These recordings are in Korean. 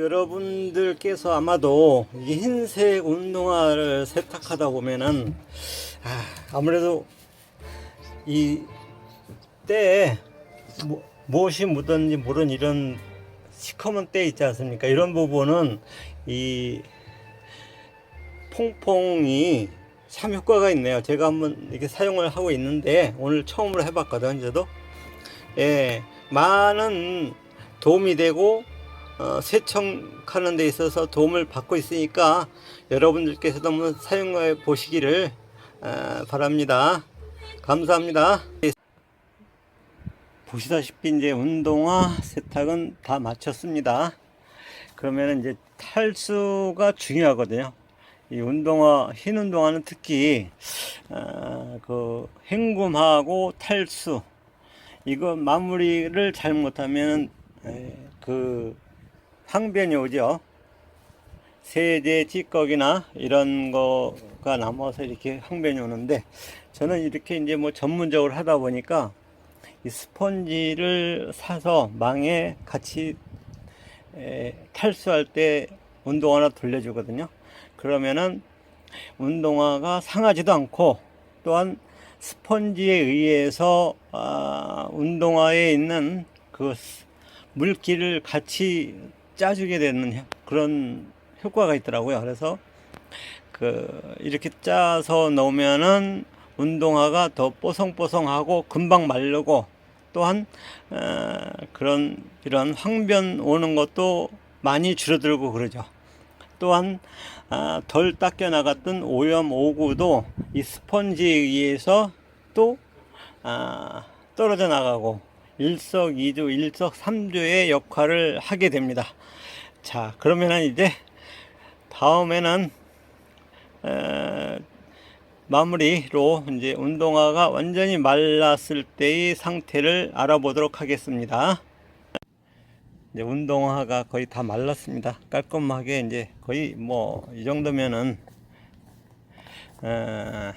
여러분들께서 아마도 이 흰색 운동화를 세탁하다 보면은 아, 아무래도 이 때에 뭐, 무엇이 묻었는지 모르는 이런 시커먼 때 있지 않습니까? 이런 부분은 이 퐁퐁이 참 효과가 있네요. 제가 한번 이렇게 사용을 하고 있는데 오늘 처음으로 해봤거든요. 저도 예, 많은 도움이 되고 어, 세척하는 데 있어서 도움을 받고 있으니까 여러분들께서도 한번 사용해 보시기를 어, 바랍니다. 감사합니다. 보시다시피 이제 운동화 세탁은 다 마쳤습니다. 그러면 이제 탈수가 중요하거든요. 이 운동화 흰 운동화는 특히 어, 그 헹굼하고 탈수 이거 마무리를 잘못하면 에, 그 항변이 오죠. 세제 찌꺼기나 이런 거가 남아서 이렇게 항변이 오는데 저는 이렇게 이제 뭐 전문적으로 하다 보니까 이 스펀지를 사서 망에 같이 에, 탈수할 때 운동화나 돌려주거든요. 그러면은 운동화가 상하지도 않고 또한 스펀지에 의해서 아, 운동화에 있는 그 스- 물기를 같이 짜주게 되는 효- 그런 효과가 있더라고요. 그래서 그 이렇게 짜서 넣으면은 운동화가 더 뽀송뽀송하고 금방 마르고 또한 어, 그런 이런 황변 오는 것도 많이 줄어들고 그러죠. 또한 아, 덜 닦여 나갔던 오염 오구도 이 스펀지에 의해서 또 아, 떨어져 나가고 일석이조 일석삼조의 역할을 하게 됩니다. 자 그러면은 이제 다음에는 에, 마무리로 이제 운동화가 완전히 말랐을 때의 상태를 알아보도록 하겠습니다. 이제 운동화가 거의 다 말랐습니다. 깔끔하게 이제 거의 뭐 이 정도면은 어,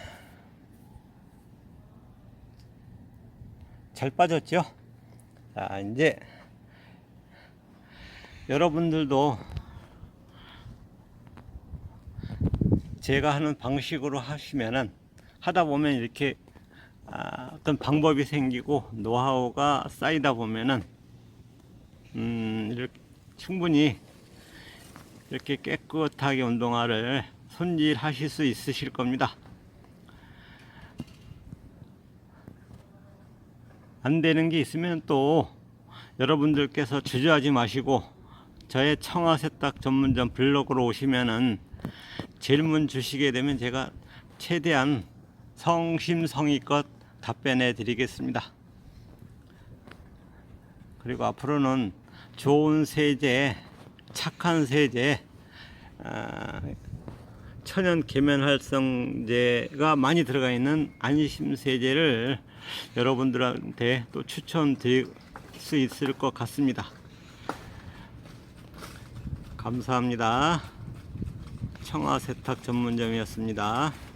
잘 빠졌죠. 자 이제 여러분들도 제가 하는 방식으로 하시면은 하다 보면 이렇게 아, 어떤 방법이 생기고 노하우가 쌓이다 보면은 음, 이렇게 충분히 이렇게 깨끗하게 운동화를 손질하실 수 있으실 겁니다. 안 되는 게 있으면 또 여러분들께서 주저하지 마시고 저의 청아 세탁 전문점 블로그로 오시면은 질문 주시게 되면 제가 최대한 성심성의껏 답변해 드리겠습니다. 그리고 앞으로는 좋은 세제, 착한 세제, 아, 천연 계면활성제가 많이 들어가 있는 안심 세제를 여러분들한테 또 추천드릴 수 있을 것 같습니다. 감사합니다. 청아 세탁 전문점이었습니다.